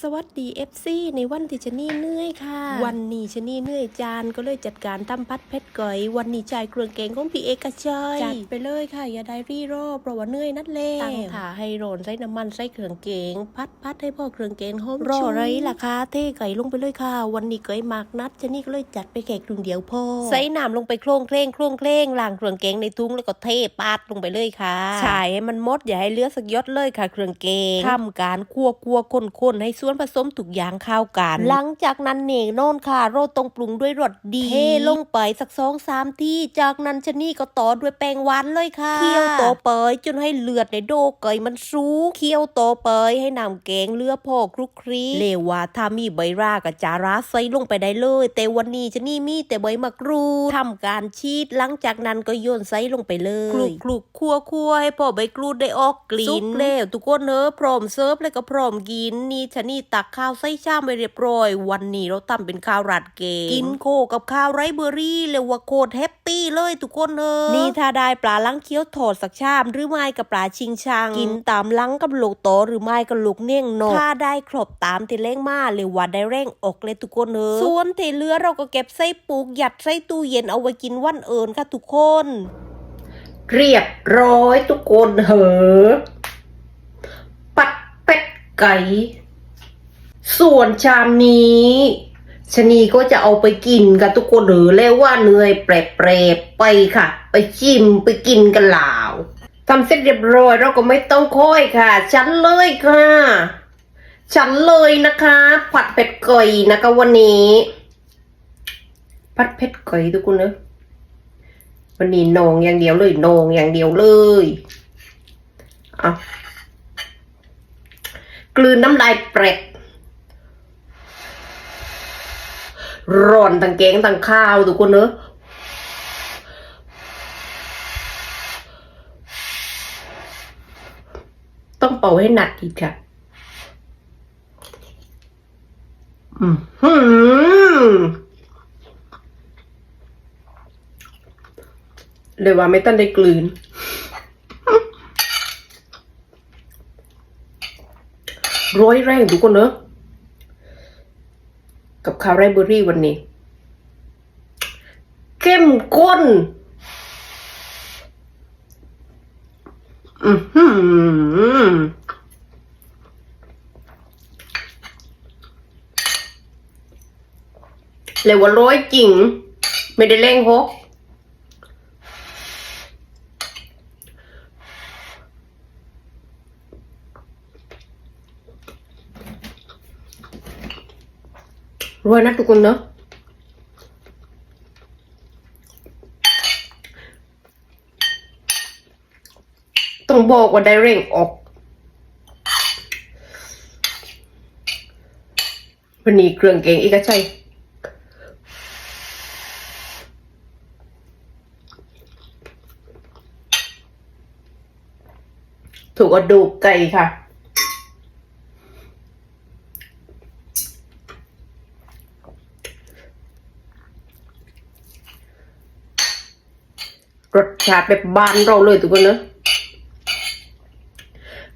สวัสดี FC ในวันที่ชะนี่เหนื่อยค่ะ วันนี้ชะนี่เหนื่อยจานก็เลยจัดการทำพัดเพชรก่อย วันนี้จ่ายเครื่องแกงของพี่เอกชัยจัดไปเลยค่ะ อย่าได้รีรอเพราะว่าเหนื่อยนัดเล่ตั้งถาให้โรนใส่น้ำมันใส่เครื่องแกงพัดพัดให้พ่อเครื่องแกงหอมรอไรล่ะคะเทไก่ลงไปเลยค่ะ วันนี้เกยมากนัดชะนี่ก็เลยจัดไปแขกดุงเดียวพ่อใส่น้ำลงไปโครงเคร่งโครงเคร่งล้างเครื่องแกงในทุ้งแล้วก็เทปาดลงไปเลยค่ะใช่ให้มันหมดอย่าให้เหลือสักยดเลยค่ะ เครื่องแกงทำการคั่วคั่วคนๆให้ส่วนผสมทุกอย่างเข้ากัน หลังจากนั้นเนกโน่นค่ะ โรตรงปรุงด้วยรสดีเทลงไปสักสองสามที่ จากนั้นชะนี่ก็ต่อด้วยแป้งหวานเลยค่ะ เคี่ยวโตเปยจนให้เลือดในโดเกยมันสูเคี่ยวโตเปยให้น้ำแกงเลือพอคลุกคลีเลว่าถ้ามีใบรากับจาราใส่ลงไปได้เลย แต่วันนี้ชะนี่มีแต่ใบมะกรูดทำการชีดหลังจากนั้นก็โยนใส่ลงไปเลยคลุกคลุกคั่วคั่วให้พอใบกรูดได้ออกกลิ่นสุกแล้วทุกคนเนอะพร้อมเสิร์ฟแล้วก็พร้อมกินนี่ชะนี่ตักข้าวใส่ชามไปเรียบร้อย วันนี้เราทำเป็นข้าวราดเกงกินโคกับข้าวไรเบอรี่เรียกว่าโคตรแฮปปี้เลยทุกคนเนอะนี่ถ้าได้ปลาลังเคี้ยวถอดสักชามหรือไม่กับปลาชิงชัง กินตามลังกับลูกโตหรือไม่กับลูกเน่งนกถ้าได้ครบตามที่เล่งมาเรียกว่าได้แร่งออกเลยทุกคนเนอะส่วนที่เหลือเราก็เก็บใส่ปุกหยัดใส่ตู้เย็นเอาไว้กินวันเอิญค่ะทุกคน เรียบร้อยทุกคนเหอะปัดเป็ดไก่ ส่วนชามนี้ชะนีก็จะเอาไปกินกันทุกคนหรือแล้วว่าเหนื่อยแปรๆไปค่ะ ไปชิมไปกินกันหลาวทำเสร็จเรียบร้อยเราก็ไม่ต้องค่อยค่ะ ฉันเลยค่ะ ฉันเลยนะคะ ผัดเป็ดไก่นะคะวันนี้ ผัดเผ็ดไก่ทุกคนเนอะวันนี้นองอย่างเดียวเลยนองอย่างเดียวเลยอะกลืนน้ำลายเปรก ร้อนทั้งแกงทั้งข้าวทุกคนเนอะต้องเป่าให้หนักอีกค่ะอืมหืมเลยว่าไม่ตั้นได้กลืน ร้อยแรงทุกคนเนอะ กับคาวไรเบอรี่วันนี้ เข้มข้น อือหือเลยว่าร้อยจริง ไม่ได้เล่งฮก รวยนะทุกคนเนอะต้องบอกว่าได้เร่งออก วันนี้เครื่องเก่งอีกใช่ถูกกระดูกไก่ค่ะ รสชาติแบบบ้านเราเลยทุกคนเนอะ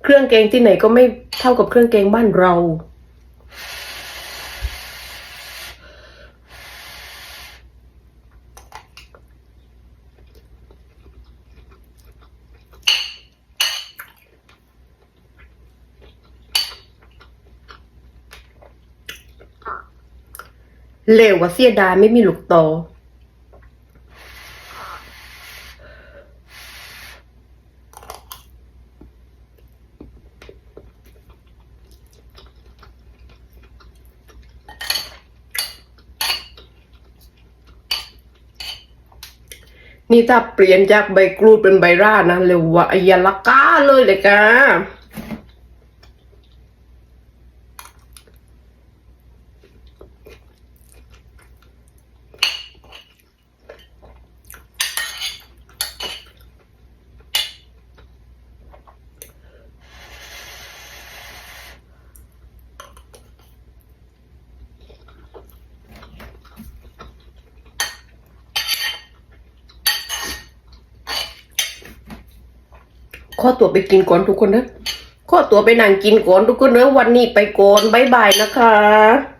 เครื่องแกงที่ไหนก็ไม่เท่ากับเครื่องแกงบ้านเรา เลวกว่าเสียดายไม่มีลูกโต นี่ถ้าเปลี่ยนจากใบกรูดเป็นใบร่านะเร็วว่าอายาละก้าเลยเลยกะ ขอตัวไปกินก่อนทุกคนนะข้อตัวไปนั่งกินก่อนทุกคนเนอะวันนี้ไปก่อนบายบายนะคะ